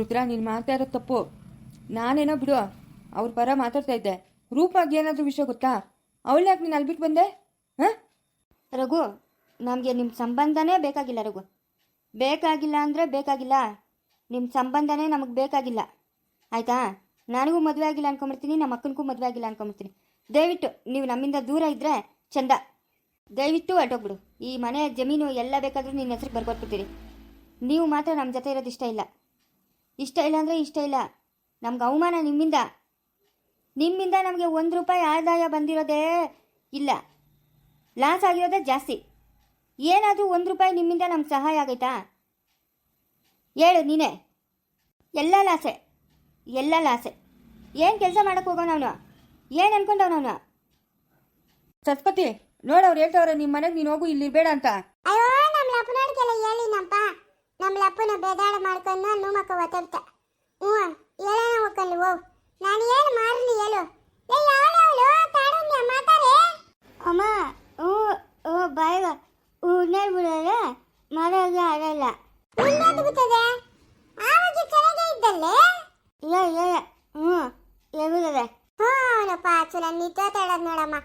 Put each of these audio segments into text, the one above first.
ರುದ್ರ ನೀನು ಇರೋದು ತಪ್ಪು. ನಾನೇನೋ ಬಿಡು, ಅವ್ರ ಪರ ಮಾತಾಡ್ತಾ ಇದ್ದೆ. ರೂಪಾಗಿ ಏನಾದರೂ ವಿಷಯ ಗೊತ್ತಾ? ಅವಳು ಯಾಕೆ ನೀನು ಅಲ್ಲಿ ಬಿಟ್ಟು ಬಂದೆ? ಹಾಂ? ರಘು, ನಮಗೆ ನಿಮ್ಮ ಸಂಬಂಧನೇ ಬೇಕಾಗಿಲ್ಲ ರಘು. ಬೇಕಾಗಿಲ್ಲ ಅಂದರೆ ಬೇಕಾಗಿಲ್ಲ. ನಿಮ್ಮ ಸಂಬಂಧನೇ ನಮಗೆ ಬೇಕಾಗಿಲ್ಲ. ಆಯಿತಾ? ನನಗೂ ಮದುವೆ ಆಗಿಲ್ಲ ಅನ್ಕೊಂಬಿಡ್ತೀನಿ ನಮ್ಮ ಅಕ್ಕನಿಗೂ ಮದುವೆ ಆಗಿಲ್ಲ ಅನ್ಕೊಂಬಿಡ್ತೀನಿ ದಯವಿಟ್ಟು, ನೀವು ನಮ್ಮಿಂದ ದೂರ ಇದ್ದರೆ ಚಂದ. ದಯವಿಟ್ಟು ಹೊರಟೋಗ್ಬಿಡು ಈ ಮನೆ, ಜಮೀನು ಎಲ್ಲ ಬೇಕಾದರೂ ನಿನ್ನ ಹೆಸ್ರಿಗೆ ಬರ್ಕೊಟ್ಬಿಡ್ತೀರಿ. ನೀವು ಮಾತ್ರ ನಮ್ಮ ಜೊತೆ ಇರೋದು ಇಷ್ಟ ಇಲ್ಲ. ಇಷ್ಟ ಇಲ್ಲ ಅಂದರೆ ಇಷ್ಟ ಇಲ್ಲ. ನಮ್ಗೆ ಅವಮಾನ ನಿಮ್ಮಿಂದ. ನಿಮ್ಮಿಂದ ನಮಗೆ ಒಂದು ರೂಪಾಯಿ ಆದಾಯ ಬಂದಿರೋದೇ ಇಲ್ಲ. ಲಾಸ್ ಆಗಿರೋದೇ ಜಾಸ್ತಿ. ಏನಾದರೂ ಒಂದು ರೂಪಾಯಿ ನಿಮ್ಮಿಂದ ನಮ್ಗೆ ಸಹಾಯ ಆಗೈತಾ? ಹೇಳು ನೀನೇ. ಎಲ್ಲ ಲಾಸೆ ಎಲ್ಲ ಲಾಸೆ ಏನು ಕೆಲಸ ಮಾಡೋಕ್ಕೆ ಅವನು? ಏನು ಅನ್ಕೊಂಡವನವನು ಸತ್ಪತಿ ನೋಡವ್ರು ಹೇಳ್ತವ್ರೆ ನಿಮ್ಮ ಮನೆಗೆ ನೀನು ಹೋಗು, ಇಲ್ಲಿ ಬೇಡ ಅಂತ. ಅಯ್ಯೋ ನಮ್ಮ ಲಪ್ಪನೋಡ್ಗೆಲ್ಲ ನಮ್ಮ ಲಪ್ಪನ ಮಾಡ್ಕೊಂಡು ನೂಮಕ್ಕ ಒತ್ತಡ್ತ. ಹ್ಞೂ ಹೇಳೋಣ ಹೋಗ್ಕೊಂಡು ಓ. ನಾನು ಏನು ಮಾಡಲಿ ಹೇಳು. ಅಮ್ಮ ಓ ಓ ಬಾಯ್ ಉಣ್ಣೆ ಬಿಡೋದೆ? ಆಗಲ್ಲ. ನಿಂದೊಂದು ಗೊತ್ತದೆ ಆವಾಗ ಚೆನ್ನಾಗೇ ಇದ್ದಲ್ಲೇ? ಇಲ್ಲ ಇಲ್ಲ ಹ್ಞೂ ಎಗುತ್ತದೆ ಹ್ಞೂ ಅವನಪ್ಪ ಚಲ ನಿದ್ದೆ ತೇಳದ್ ನೋಡಮ್ಮ.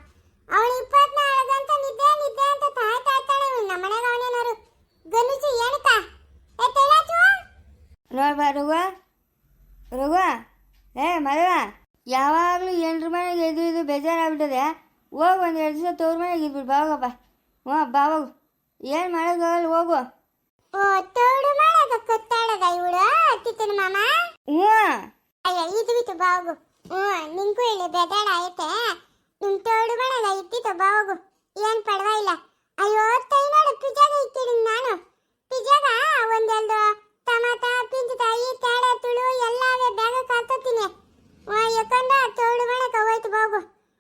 ಅವಳು ಇಪ್ಪತ್ನಾಲ್ಕು ಗಂಟೆ ನಿದ್ದೆ ನಿದ್ದೆ ಅಂತ ತಾಯ್ತಾ ಇರ್ತಾಳೆ ನಮ್ಮ ಮನೆಗೆ ಅವನೇನಾರು ಗನುಸು ಏನಕ್ಕ? ನೋಡ್ಬಾ ರಘುವ ರುವ ಏ ಮದುವ ಯಾವಾಗಲೂ ಎಂಟ್ರ ಮನೆಗೆ ಎದು ಇದು ಬೇಜಾರಾಗ್ಬಿಟ್ಟದೆ. ಹೋಗು ಒಂದು ಎರಡು ದಿವಸ ತೋರ್ ಮನೆಗೆ ಇದ್ಬಿಡು. ಬಾವಾಗಪ್ಪ ಹ್ಞೂ ಬಾವಾಗ ಏನು ಮಾಡೋಕ್ಕಾಗಲ್ಲ ಹೋಗು ತೋಡು ಮಾಡದ ಕೊತ್ತಾಡದ ಇವಳು ಅತ್ತಿತ್ತನ ಮಾಮ? ಹ್ಞೂ. ಅಯ್ಯ ಇದು ಬಿತ್ತು ಬಾವುಗು ಹ್ಞೂ ನಿಂಗೂ ಇಲ್ಲಿ ಬೆದಾಡ ಐತೆ ನಿನ್ ತೋಡು ಮಾಡದ ಇತ್ತಿತ್ತು ಬಾವುಗು ಏನ್ ಪಡವಾಗಿಲ್ಲ ಅಯ್ಯೋ ತೈ ನೋಡು ಪಿಜ್ಜಾಗ ಇಟ್ಟಿನಿ ನಾನು. ಪಿಜ್ಜಾಗ ಒಂದೆರಡು ಟಮಾಟ ಪಿಂಚಕಾಯಿ ತೇಡ ತುಳು ಎಲ್ಲವೇ ಬ್ಯಾಗ ಕಾತೋತೀನಿ ಯಾಕಂದ ತೋಡು ಮಾಡಕ್ಕೆ ಹೋಯ್ತು ಬಾಬು.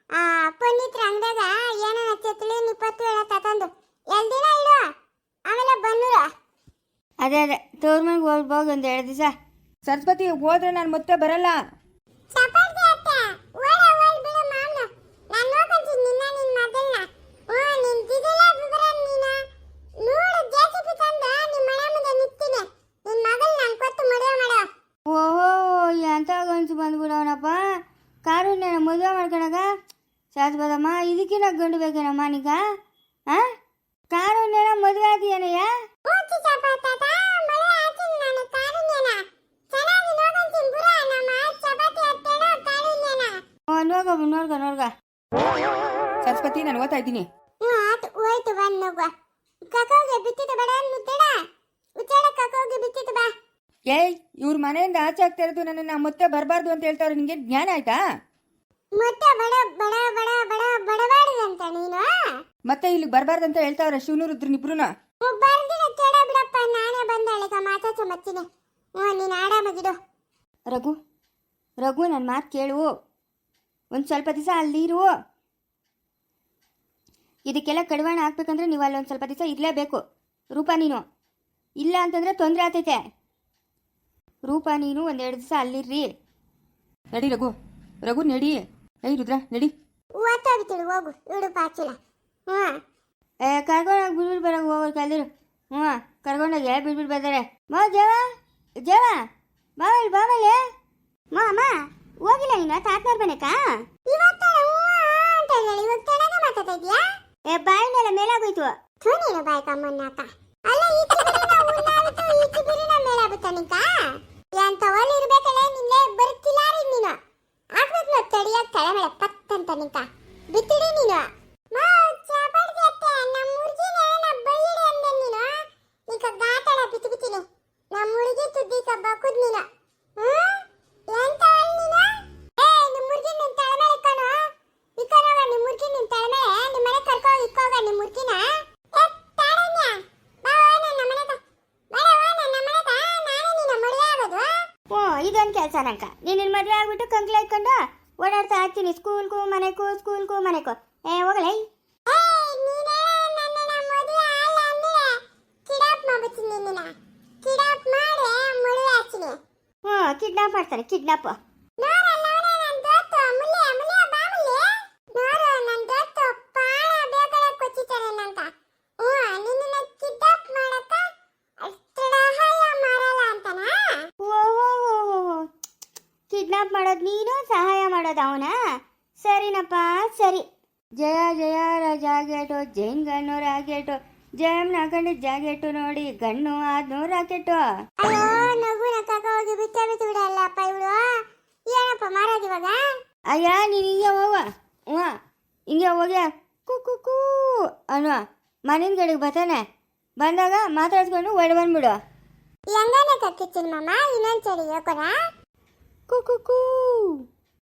ಆ ಪನ್ನಿತ್ರ ಅಂಗಡ್ಯಾಗ ಏನೇನ ಚತ್ಲಿ ನಿಪ್ಪತ್ತು ಹೇಳ ತತಂದು ಎಲ್ ದಿನ ಇಡು ಆಮೇಲೆ ಬನ್ನೂರ. ಅದೇ ಅದೇ ತವ್ರ ಮನೆಗೆ ಹೋಗ್ಬೋದು ಒಂದು ಎರಡು ದಿವಸ. ಸರಸ್ವತಿ ಹೋದ್ರೆ ನಾನು ಮತ್ತೆ ಬರಲ್ಲ ಚಪಾತಿ ಅತ್ತೆ ಓಡ ಓಡ್ ಬಿಡು ಮಾಮ್ನ ನಾನು ನೋಡ್ಕೊಂತೀನಿ ನಿನ್ನ ನಿನ್ ಮಗನ್ನ ಓ ನಿನ್ ದಿಗಿಲ ಬಿಬ್ರ ನೀನ ನೋಡು ಜೆಸಿಪಿ ತಂದ ನಿಮ್ ಮನೆ ಮುಂದೆ ನಿಂತೀನಿ ನಿನ್ ಮಗಲ್ ನಾನು ಕೊಟ್ಟು ಮದುವೆ ಮಾಡೋ ಓಹೋ ಎಂತ ಗಂಟು ಬಂದ್ಬಿಡವನಪ್ಪ ಕಾರುಣ್ಯ ಮದುವೆ ಮಾಡ್ಕೊಳಗ ಶಾಶ್ವತಮ್ಮ ಇದಕ್ಕಿನ್ನ ಗಂಡು ಬೇಕೇನಮ್ಮ ನೀಗ ಹಾಂ ಕಾರುಣ್ಯನ ಮದುವೆ ಆದಿಯನಯ್ಯ ಪೂರ್ತಿ ಚಪಾತಾತ ಮದುವೆ ಆತೀನಿ ನಾನು ಕಾರುಣ್ಯನ ಚೆನ್ನಾಗಿ ನೋಡ್ಕೊಂತೀನಿ ಬುರ ನಮ್ಮ ಚಪಾತಿ ಕಾರುಣ್ಯನ ಮದುವೆ ಓ ನೋಡ್ಗ ನೋಡ್ಗ ನೋಡ್ಗ. ಸರಸ್ವತಿ ನಾನು ಓದ್ತಾ ಇದ್ದೀನಿ. ಹೋಯ್ತು ಬಂದ್ ಕಕೋಗೆ ಬಿತ್ತಿತ್ತು ಬೇಡ ಮುತ್ತಡ? ಉಚ್ಚಡ ಕಕೋಗೆ ಬಿತ್ತಿತ್ತು ಬಾ. ಏಯ್ ಇವ್ರ ಮನೆಯಿಂದ ಆಚೆ ಆಗ್ತಾ ಇರೋದು ನನ್ನ ಮತ್ತೆ ಬರಬಾರ್ದು ಅಂತ ಹೇಳ್ತಾವ್ರೆ ನಿಂಗೆ ಜ್ಞಾನ ಆಯ್ತಾ? ಮತ್ತೆ ಬಡ ಬಡ ಬಡ ಬಡ ಬಡಬಾರ್ದಂತ ನೀನು ಮತ್ತೆ ಇಲ್ಲಿಗೆ ಬರಬಾರ್ದು ಅಂತ ಹೇಳ್ತಾವ್ರೆ ಶಿವನು ರುದ್ರನಿಬ್ರು ಬರ್ದಿನ ಕೆಡ ಬಿಡಪ್ಪ ನಾನೇ ಬಂದಳಿಕ ಮಾತಾಡ್ಸ ಮತ್ತೀನಿ ಹ್ಞೂ ನೀನು ಆಡಾಮಗಿಡು ರಘು ರಘು ನನ್ನ ಮಾತು ಕೇಳು. ಒಂದು ಸ್ವಲ್ಪ ದಿವಸ ಅಲ್ಲಿರು. ಇದಕ್ಕೆಲ್ಲ ಕಡಿವಾಣ ಹಾಕ್ಬೇಕಂದ್ರೆ ನೀವು ಅಲ್ಲಿ ಒಂದು ಸ್ವಲ್ಪ ದಿವಸ ಇರಲೇಬೇಕು. ರೂಪ ನೀನು. ಇಲ್ಲ ಅಂತಂದರೆ ತೊಂದರೆ ಆಗ್ತೈತೆ. ರೂಪ ನೀನು ಒಂದೆರಡು ದಿವಸ ಅಲ್ಲಿರ್ರಿ. ನಡಿ ರಘು. ರಘು ನಡಿ. ಏಯ್ ರುದ್ರ ನಡಿ. ಓದ್ತಾಗ್ತಿಡು ಹೋಗು. ಇಡು ಪಾಚಿಲ. ಹ್ಞೂ. ಏ ಕರ್ಕೊಂಡೋಗಿ ಬಿಡ್ಬಿಟ್ಟು ಬರ ಹೋಗೋರು ಕಲ್ದಿರು ಹ್ಞೂ ಕರ್ಕೊಂಡೋಗಿ ಬಿಡ್ಬಿಟ್ಟು ಬರ್ತಾರೆ ಮಾ ಜವ. ಜವ. ಬಾವಲ್ ಬಾವಲ್ ಮಾ ಅಮ್ಮ ಹೋಗಿಲ್ಲ ನೀನು ತಾತ್ನವ್ರ ಇದೀಯಾ ಏ ಬಾಯಿನೆಲ್ಲ ಮೇಲಾಗೋಯ್ತು. ಥೂ ನೀನು ಬಾಯ್ ಕಮ್ಮನ್ನಕ ಅಲ್ಲ ಈ ಚಿಬಿರಿನ ಉಣ್ಣಾಬಿಟ್ಟು ಈ ಚಿಬಿರಿನ ಮೇಲಾಗುತ್ತ ನಿಂಕ? ಎಂತ ಒಲ್ ಇರ್ಬೇಕಲ್ಲ ನಿನ್ನೆ ಬರ್ತಿಲ್ಲ ರೀ ನೀನು. ತಡಿಯೋಕ್ ಪತ್ ಅಂತ ನಿಂತ ಬಿತ್ತಿಡಿ ನೀನು. ಇದೊಂದು ಕೆಲಸ ನಂಕ ನೀನು ಮದುವೆ ಆಗ್ಬಿಟ್ಟು ಕಂಕ್ಲ ಓಡಾಡ್ತಾ ಇರ್ತೀನಿ ಸ್ಕೂಲ್ಗೂ ಮನೆಗೂ ಸ್ಕೂಲ್ಗೂ ಮನೆಗೂ. ಏ ಹೋಗಲೇ. ಹ್ಞೂ ಕಿಡ್ನಾಪ್ ಮಾಡ್ತಾರೆ ಕಿಡ್ನಾಪ್ ನೋರ ನೋರ ನನ್ನ ದೋಸ್ತು ಮುಲ್ಲೆ ಮುಲ್ಲೆ ಬಾ ಮುಲ್ಲೆ ನೋರ ನನ್ನ ದೋಸ್ತು ಪಾಳ ಬೇಕಡೆ ಕೊಚ್ಚಿತಾರೆ ನಂತ ಹ್ಞೂ ನಿನ್ನ ಕಿಡಾಪ್ ಮಾಡಕ ಅಷ್ಟಡ ಹಯ ಮಾರಲ್ಲ ಅಂತನಾ ಓ ಓ ಓ ಕಿಡ್ನಾಪ್ ಮಾಡೋದು ನೀನು ಸಹಾಯ ಮಾಡೋದು ಅವನ ಸರಿನಪ್ಪ ಸರಿ. ಜಯ ಜಯ ಜಾಗೆಟು ಜೈನ್ ಗಣ್ಣು ರಾಕೆಟು ಜಯಮ್ನ ಹಾಕೊಂಡು ಜಾಗೆಟು ನೋಡಿ ಗಣ್ಣು ಆದ್ನು ರಾಕೆಟು. ಅಯ್ಯೋ ನಗು ನಕ್ಕಕ ಹೋಗಿ ಬಿಟ್ಟೆ ಬಿಟ್ಟು ಬಿಡಲ್ಲಪ್ಪ ಇವಳು. ಏನಪ್ಪ ಮಾಡೋದು ಇವಾಗ? ಅಯ್ಯ ನೀನು ಹಿಂಗೆ ಹೋಗ. ಹ್ಞೂ ಹಿಂಗೆ ಹೋಗ್ಯ ಕು ಕು ಕೂ ಅನ್ನುವ ಮನೆಯ ಕಡೆಗೆ ಬರ್ತಾನೆ. ಬಂದಾಗ ಮಾತಾಡ್ಸ್ಕೊಂಡು ಹೊಡ್ ಬಂದ್ಬಿಡು. ಹೆಂಗನೆ ಕಕ್ಕಿಚ್ಚಿನ ಮಾಮ? ಇನ್ನೊಂದ್ಸರಿ ಹೇಳ್ಕೊಡ? ಕು ಕು ಕೂ.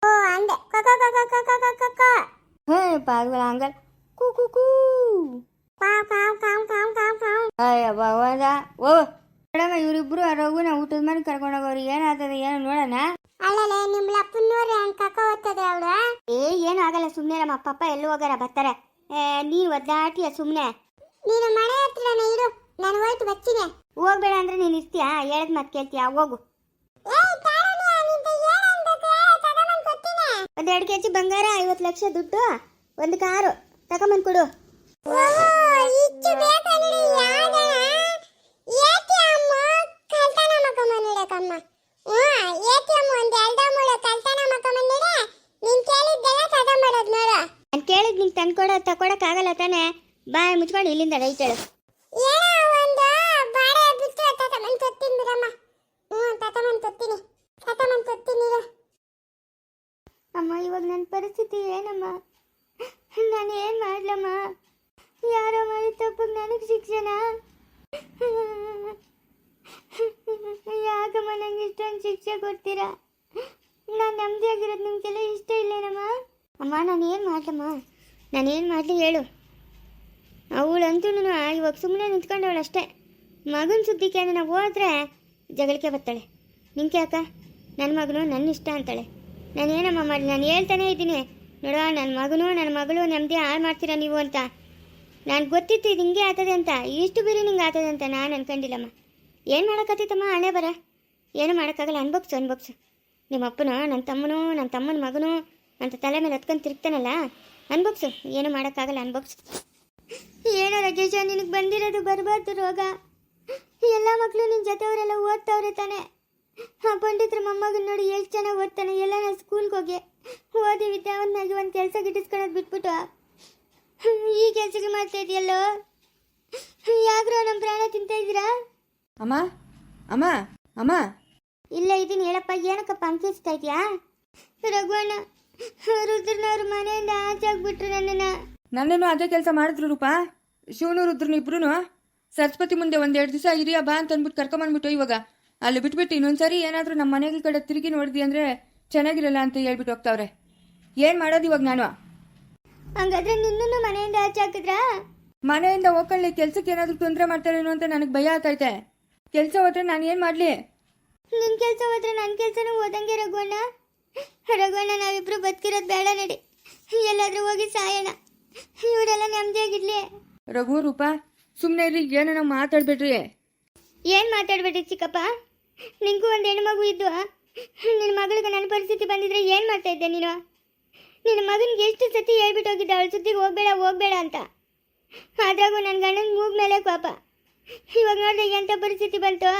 ಓ ಅಂದೆ. ಕಕ ಕೊಕೊ ಕೊಕೊ ಕಾ ಕೊ ಹೇ ಪಾರ್ವಲ ಅಂಗಲ್ ಕು. ಕು ಕೂ ಕಾವ್ ಕಾವ್ ಕಾವ್ ಕಾವ್ ಕಾವ್ ಕಾವ್ ಅಯ್ಯ ಭಗವಂತ. ಓ ಮೇಡಮ್ ಇವರಿಬ್ರು ರಘುನ ಊಟದ ಮನೆ ಕರ್ಕೊಂಡೋಗೋರು ಏನಾಗ್ತದೆ ಏನು ನೋಡೋಣ? ಅಲ್ಲಲೆ ನಿಮ್ಮ ಅಪ್ಪನ ನೋಡಿ ಹಂಗ್ ಕಕ್ಕ ಓದ್ತದೆ ಅವಳು? ಏ ಏನು ಆಗಲ್ಲ ಸುಮ್ಮನೆ ನಮ್ಮ ಅಪ್ಪಪ್ಪ ಎಲ್ಲೂ ಹೋಗಾರ ಬರ್ತಾರೆ. ಏ ನೀನು ಒದ್ದಾಟಿಯ ಸುಮ್ಮನೆ ನೀನು ಮನೆ ಹತ್ರನೇ ಇರು ನಾನು ಹೋಯ್ತು ಬಚ್ಚಿನಿ ಹೋಗ್ಬೇಡ ಅಂದ್ರೆ ನೀನು ಇರ್ತೀಯಾ? ಹೇಳದ್ ಮತ್ತೆ ಕೇಳ್ತೀಯಾ? ಹೋಗು. ಏ ತಾರಣ್ಯ ಕೊಡ್ತೀನಿ ಒಂದು ಎರಡು ಕೆ ಜಿ ಬಂಗಾರ ಐವತ್ತು ಲಕ್ಷ ದುಡ್ಡು ಒಂದು ಕಾರು. ತಗೊಂಬಂದು ಕೊಡು. ನೀನ್ ಕೇಳಿದ್ ನಿಂಗೆ ತಂದ್ಕೊಡೋ ತಾನೇ? ಬಾಯ್ ಮುಚ್ಕೊಂಡು ಇಲ್ಲಿಂದ ಬಿಟ್ಟು ತಗೊಂಬಂದ್ ತೊತ್ತೀನಿ ಬಿಡಮ್ಮ. ಹ್ಮ್ ತಗೊಂಬಂದ್ ತೊತ್ತೀನಿ ತಗೊಂಬಂದ್ ತೊತ್ತೀನಿ. ಅಮ್ಮ, ಇವಾಗ ನನ್ನ ಪರಿಸ್ಥಿತಿ ಏನಮ್ಮ? ನಾನು ಏನು ಮಾಡ್ಲಮ್ಮ? ಯಾರೋ ಮಾಡಿ ತಪ್ಪು ನನಗೆ ಶಿಕ್ಷಣ ಯಾಕಮ್ಮ ನಂಗೆ ಇಷ್ಟೊಂದು ಶಿಕ್ಷೆ ಕೊಡ್ತೀರಾ? ನಾನು ನೆಮ್ಮದಿಯಾಗಿರೋದು ನಿಮಗೆಲ್ಲ ಇಷ್ಟ ಇಲ್ಲೇನಮ್ಮ? ಅಮ್ಮ, ನಾನು ಏನು ಮಾಡ್ಲಮ್ಮ? ನಾನು ಏನು ಮಾಡಲಿ ಹೇಳು. ಅವಳಂತೂ ಇವಾಗ ಸುಮ್ಮನೆ ನಿಂತ್ಕೊಂಡವಳು ಅಷ್ಟೇ. ಮಗನ ಸುದ್ದಿಗೆ ನಾವು ಹೋದ್ರೆ ಜಗಳಿಕೆ ಬರ್ತಾಳೆ ನಿಂಕೆ ಅಕ್ಕ ನನ್ನ ಮಗನು ನನ್ನ ಇಷ್ಟ ಅಂತಾಳೆ. ನಾನು ಏನಮ್ಮ ಮಾಡಿ ನಾನು ಹೇಳ್ತಾನೆ ಇದ್ದೀನಿ. ನೋಡ ನನ್ನ ಮಗನು ನನ್ನ ಮಗಳು ನೆಮ್ಮದಿ ಹಾಳು ಮಾಡ್ತೀರಾ ನೀವು ಅಂತ. ನಾನು ಗೊತ್ತಿತ್ತು ಇದು ಹಿಂಗೆ ಆಗ್ತದೆ ಅಂತ. ಇಷ್ಟು ಬಿರಿ ನಿಂಗೆ ಆಗ್ತದೆ ಅಂತ ನಾನು ಅನ್ಕೊಂಡಿಲ್ಲಮ್ಮ. ಏನು ಮಾಡೋಕ್ಕತ್ತಿತ್ತಮ್ಮ ಹಣೆ ಬರ? ಏನು ಮಾಡೋಕ್ಕಾಗಲ್ಲ, ಅನ್ಬಕ್ಸು ಅನ್ಬಕ್ಸು. ನಿಮ್ಮ ಅಪ್ಪನು ನನ್ನ ತಮ್ಮನು ನನ್ನ ತಮ್ಮನ ಮಗನು ಅಂತ ತಲೆ ಮೇಲೆ ಹತ್ಕೊಂಡು ತಿರ್ಗ್ತಾನಲ್ಲ? ಅನ್ಬಕ್ಸು. ಏನು ಮಾಡೋಕ್ಕಾಗಲ್ಲ, ಅನ್ಬಕ್ಸು. ಏನೋ ರಜೇಶ, ನಿನಗೆ ಬಂದಿರೋದು ಬರಬಾರ್ದು ರೋಗ. ಎಲ್ಲ ಮಕ್ಕಳು ನಿನ್ನ ಜೊತೆಯವರೆಲ್ಲ ಓದ್ತವ್ರೆ ತಾನೆ. ಆ ಪಂಡಿತರ ಮೊಮ್ಮಗನ ನೋಡಿ ಎಷ್ಟು ಚೆನ್ನಾಗಿ ಓದ್ತಾನೆ. ಎಲ್ಲ ನಾನು ಸ್ಕೂಲ್ಗೆ ಹೋಗಿ ಓದಿ ವಿದ್ಯಾವಂತನಾಗಿ ಒಂದು ಕೆಲಸ ಗಿಟ್ಟಿಸ್ಕೊಳೋದು ಬಿಟ್ಬಿಟ್ಟು. ಈ ಕೆಲಸಕ್ಕೆ ಮಾಡ್ತಾ ಇದೆಯಲ್ಲೋ? ಯಾಕ್ರೋ ನಮ್ಮ ಪ್ರಾಣ ತಿಂತಾ ಇದ್ದೀರಾ? ಅಮ್ಮ ಅಮ್ಮ ಅಮ್ಮ. ಇಲ್ಲ ಇದೀನಿ. ಹೇಳಪ್ಪ ಏನಕ್ಕಪ್ಪ ಅಂಕಿಸ್ತಾ ಇದೆಯಾ? ರಘುವಣ್ಣ ರುದ್ರನವ್ರ ಮನೆಯಿಂದ ಆಚೆ ಆಗ್ಬಿಟ್ರು ನನ್ನನ್ನು. ನನ್ನನ್ನು ಅದೇ ಕೆಲಸ ಮಾಡಿದ್ರು ರೂಪ. ಶಿವನು ರುದ್ರನು ಇಬ್ರು ಸರಸ್ವತಿ ಮುಂದೆ ಒಂದೆರಡು ದಿವಸ ಇರಿಯ ಬಾ ಅಂತ ಅಂದ್ಬಿಟ್ಟು ಕರ್ಕೊಂಬಂದ್ಬಿಟ್ಟು ಇವಾಗ. ಅಲ್ಲಿ ಬಿಟ್ಬಿಟ್ಟು ಇನ್ನೊಂದ್ಸರಿ ಏನಾದರೂ ನಮ್ಮ ಮನೆಗಳ ಕಡೆ ತಿರುಗಿ ನೋಡಿದ್ವಿ ಅಂದರೆ ಚೆನ್ನಾಗಿರಲ್ಲ ಅಂತ ಹೇಳ್ಬಿಟ್ಟು ಹೋಗ್ತಾವ್ರೆ. ಏನು ಮಾಡೋದು ಇವಾಗ ನಾನು? ಹಂಗಾದ್ರೆ ನಿನ್ನನ್ನು ಮನೆಯಿಂದ ಆಚೆ ಹಾಕಿದ್ರಾ? ಮನೆಯಿಂದ ಹೋಗ್ಕೊಳ್ಳಿ ಕೆಲ್ಸಕ್ಕೆ ಏನಾದರೂ ತೊಂದರೆ ಮಾಡ್ತಾರೇನೋ ಅಂತ ನನಗೆ ಭಯ ಆಗ್ತೈತೆ ಕೆಲಸ ಹೋದ್ರೆ ನಾನು ಏನು ಮಾಡಲಿ? ನಿನ್ ಕೆಲಸ ಹೋದ್ರೆ ನನ್ನ ಕೆಲಸನೂ ಓದಂಗೆ ರಘುವಣ್ಣ. ರಘುವಣ್ಣ ನಾವಿಬ್ರು ಬದುಕಿರೋದು ಬೇಡ ನಡಿ. ಎಲ್ಲಾದ್ರೂ ಹೋಗಿ ಸಾಯೋಣ. ಇವರೆಲ್ಲ ನೆಮ್ಮದಿಯಾಗಿರ್ಲಿ. ರಘು ರೂಪ ಸುಮ್ಮನೆ ಇರಿ ಏನೋ ಮಾತಾಡ್ಬೇಡ್ರಿ. ಏನು ಮಾತಾಡ್ಬೇಡ್ರಿ ಚಿಕ್ಕಪ್ಪ? ನಿಂಗೂ ಒಂದು ಮಗು ಇದ್ದು ನಿನ್ನ ಮಗಳಿಗೆ ನನ್ನ ಪರಿಸ್ಥಿತಿ ಬಂದಿದ್ರೆ ಏನು ಮಾಡ್ತಾ ಇದ್ದೆ ನೀನು? ನಿನ್ನ ಮಗನಿಗೆ ಎಷ್ಟು ಸತಿ ಹೇಳ್ಬಿಟ್ಟು ಹೋಗಿದ್ದೆ, ಅವಳ ಸುದ್ದಿಗೆ ಹೋಗ್ಬೇಡ ಹೋಗ್ಬೇಡ ಅಂತ. ಆದ್ರಾಗೂ ನನ್ನ ಗಂಡನ ಮೂಗ್ ಮೇಲೆ ಕೋಪ ಇವಾಗ ನೋಡಿದ್ರೆ ಎಂಥ ಪರಿಸ್ಥಿತಿ ಬಂತು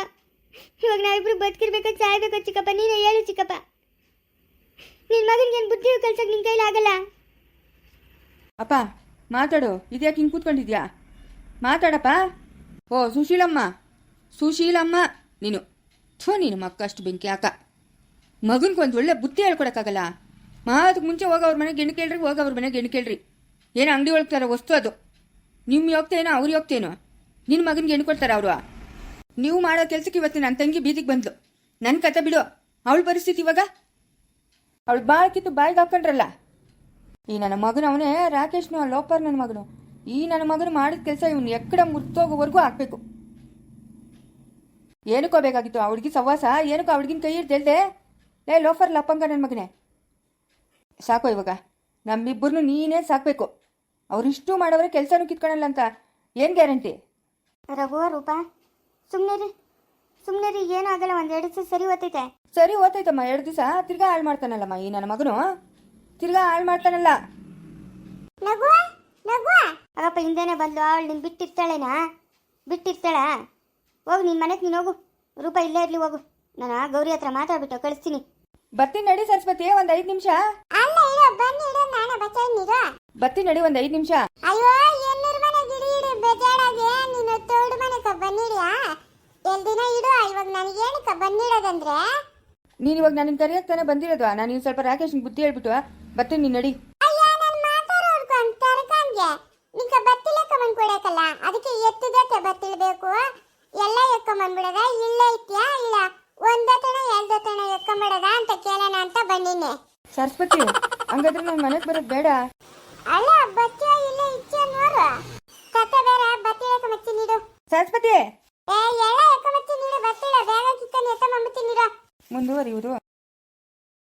ಇವಾಗ ನಾವಿಬ್ರು ಬದುಕಿರ್ಬೇಕು ಸಾಯ್ಬೇಕು ಚಿಕ್ಕಪ್ಪ, ನೀನೇ ಹೇಳು ಚಿಕ್ಕಪ್ಪ. ನಿನ್ನ ಮಗನಿಗೆ ಏನು ಬುದ್ಧಿ ಕಲ್ಸಕ್ಕೆ ನಿನ್ನ ಕೈಲಿ ಆಗಲ್ಲ? ಅಪ್ಪ, ಮಾತಾಡು, ಇದ್ಯಾಕೆ ಹಿಂಗೆ ಕೂತ್ಕೊಂಡಿದ್ಯಾ? ಮಾತಾಡಪ್ಪ. ಓ, ಸುಶೀಲಮ್ಮ. ಸುಶೀಲಮ್ಮ, ನೀನು. ಥೋ ನೀನು ಮಕ್ಕ ಅಷ್ಟು ಬೆಂಕಿ ಯಾಕ ಮಗನ್ಗೆ ಒಂದು ಒಳ್ಳೆ ಬುದ್ಧಿ ಹೇಳ್ಕೊಡಕ್ಕಾಗಲ್ಲ. ಅದಕ್ಕೆ ಮುಂಚೆ ಹೋಗ ಅವ್ರ ಮನೆಗೆ ಹೆಣ್ಣು ಕೇಳ್ರಿ ಹೋಗ ಅವ್ರ ಮನೆಗೆ ಹೆಣ್ಣು ಕೇಳ್ರಿ. ಏನು ಅಂಗಡಿ ಹೋಗ್ತಾರ ವಸ್ತು ಅದು. ನಿಮ್ಮ ಯೋಗ್ತೇನೋ ಅವ್ರಿಗೆ ಯೋಗ್ತೇನೋ? ನಿನ್ನ ಮಗನಿಗೆ ಹೆಣ್ಣು ಕೊಡ್ತಾರ ಅವರು. ನೀವು ಮಾಡೋ ಕೆಲ್ಸಕ್ಕೆ ಇವತ್ತು ನನ್ನ ತಂಗಿ ಬೀದಿಗೆ ಬಂದ್ಲು. ನನ್ನ ಕತೆ ಬಿಡು. ಅವಳ ಪರಿಸ್ಥಿತಿ ಇವಾಗ? ಅವಳು ಬಾಳಕ್ಕಿತ್ತು ಬಾಯಿಗೆ ಹಾಕೊಂಡ್ರಲ್ಲ. ಈ ನನ್ನ ಮಗನ ಅವನೇ ರಾಕೇಶ್ನು ಲೋಪರ್ ನನ್ನ ಮಗನು. ಈ ನನ್ನ ಮಗನು ಮಾಡಿದ ಕೆಲಸ ಇವನು ಎಕ್ಕಡ ಮುರ್ತೋಗೋವರೆಗೂ ಹಾಕ್ಬೇಕು. ಏನಕ್ಕೋ ಬೇಕಾಗಿತ್ತು ಆ ಹುಡುಗಿ ಸವಾಸ ಏನಕ್ಕೋ ಆ ಹುಡುಗಿನ ಕೈ ಹಿಡ್ದು ಹೇಳ್ದೆ? ಲೇ ಲೋಫರ್ ಲಪ್ಪಂಗ ನನ್ನ ಮಗನೇ. ಸಾಕು ಇವಾಗ. ನಮ್ಮಿಬ್ಬರನ್ನು ನೀನೇ ಸಾಕಬೇಕು. ಅವರಿಷ್ಟು ಮಾಡೋವ್ರೆ ಕೆಲಸನೂ ಕಿತ್ಕೊಳಲ್ಲ ಅಂತ. ಏನು ಗ್ಯಾರಂಟಿ? ರಘು ರೂಪ ಸುಮ್ಮನೆ ರೀ ಸುಮ್ಮನೆ ರೀ ಏನೂ ಆಗಲ್ಲ ಒಂದು ಎರಡು ದಿವಸ ಸರಿ ಓದ್ತೈತೆ ಸರಿ ಓದ್ತೈತಮ್ಮ ಎರಡು ದಿವಸ. ತಿರ್ಗಾ ಹಾಳು ಮಾಡ್ತಾನಲ್ಲಮ್ಮ ಈ ನನ್ನ ಮಗನು? ತಿರ್ಗಾ ಹಾಳು ಮಾಡ್ತಾನಲ್ಲ. ನಗುವ? ನಗುವ? ಆಗಪ್ಪ ಹಿಂದೆನೇ ಬಂದು ಅವಳು ನಿನ್ ಬಿಟ್ಟಿರ್ತಾಳೇನಾ? ಬಿಟ್ಟಿರ್ತಾಳ? ಹೋಗು ನಿನ್ನ ಮನೆಗೆ ನೀನು ಹೋಗು. ರೂಪ ಇಲ್ಲೇ ಇರಲಿ ಹೋಗು. ನಾನು ಆ ಗೌರಿ ಹತ್ರ ಮಾತಾಡ್ಬಿಟ್ಟು ಕಳಿಸ್ತೀನಿ. ಬರ್ತೀನಿ ನಡಿ ಸರಸ್ವತಿ ಒಂದ್ ಐದು ನಿಮಿಷ. ಅಲ್ಲ ಇರೋ ಬನ್ನಿ ಇರೋ ನಾನು ಬಚ್ಚ ನೀರು. ಬರ್ತೀನಿ ನಡಿ ಒಂದ್ ಐದು ನಿಮಿಷ. ಅಯ್ಯೋ ಎನ್ನೂರು ಮನೆ ಗಿಡಿ ಇಡು ಬೇಜಾರಾಗಿ. ನೀನು ತೋಡು ಮನೆ ಬನ್ನಿಡ್ಯಾ ಎಲ್ ದಿನ ಇಡು ಇವಾಗ ನನಗೆ ಏನಕ್ಕ ಬನ್ನಿಡೋದಂದ್ರೆ ನೀನು ಇವಾಗ ನಾನು ಕರೆಯಕ್ಕೆ ತಾನೇ ಬಂದಿರೋದು. ನಾನು ಇನ್ ಸ್ವಲ್ಪ ರಾಕೇಶ್ ಬುದ್ಧಿ ಹೇಳ್ಬಿಟ್ಟು ಬರ್ತೀನಿ ನೀನ್ ನಡಿ. ಅಯ್ಯ ನಾನು ಮಾತಾಡೋರ್ಕೊಂಡು ತರ್ಕಂಗೆ ನಿಂಕ ಕಮನ್ ಕೊಡಕಲ್ಲ ಅದಕ್ಕೆ ಎತ್ತದಕ್ಕೆ ಬತ್ತಿಳ್ಬೇಕು ಎಲ್ಲ ಎಕ್ಕೊಂಬಂದ್ಬಿಡದ ಇಲ್ಲ ಇತ್ಯಾ ಇಲ್ಲ. ಒಂದತನ ಎರಡತನ ಎಕ್ಕೊಂಬಿಡದ ಅಂತ ಕೇಳೋಣ ಅಂತ ಬಂದಿನಿ. ಸರಸ್ವತಿ ಹಂಗಾದ್ರೆ ನಾನು ಮನೆಗೆ ಬರೋದು ಬೇಡ. ಅಲ್ಲ ಬಚ್ಚ ಇಲ್ಲ ಇಚ್ಚ ನೋಡು ಕತೆ ಬೇರೆ ಬತ್ತಿ ಎಕ್ಕೊಂಬತ್ತಿ ನೀಡು. ಸರಸ್ವತಿ! ಏ ಎಲ್ಲ ಎಕ್ಕೊಂಬತ್ತಿ ನೀಡು ಬತ್ತಿಳ ಬೇಗ ಕಿಕ್ಕನ್ ಎತ್ತ ಮಮ್ಮತ್ತಿ ನೀಡು. ಮುಂದುವರಿಯುವುದು.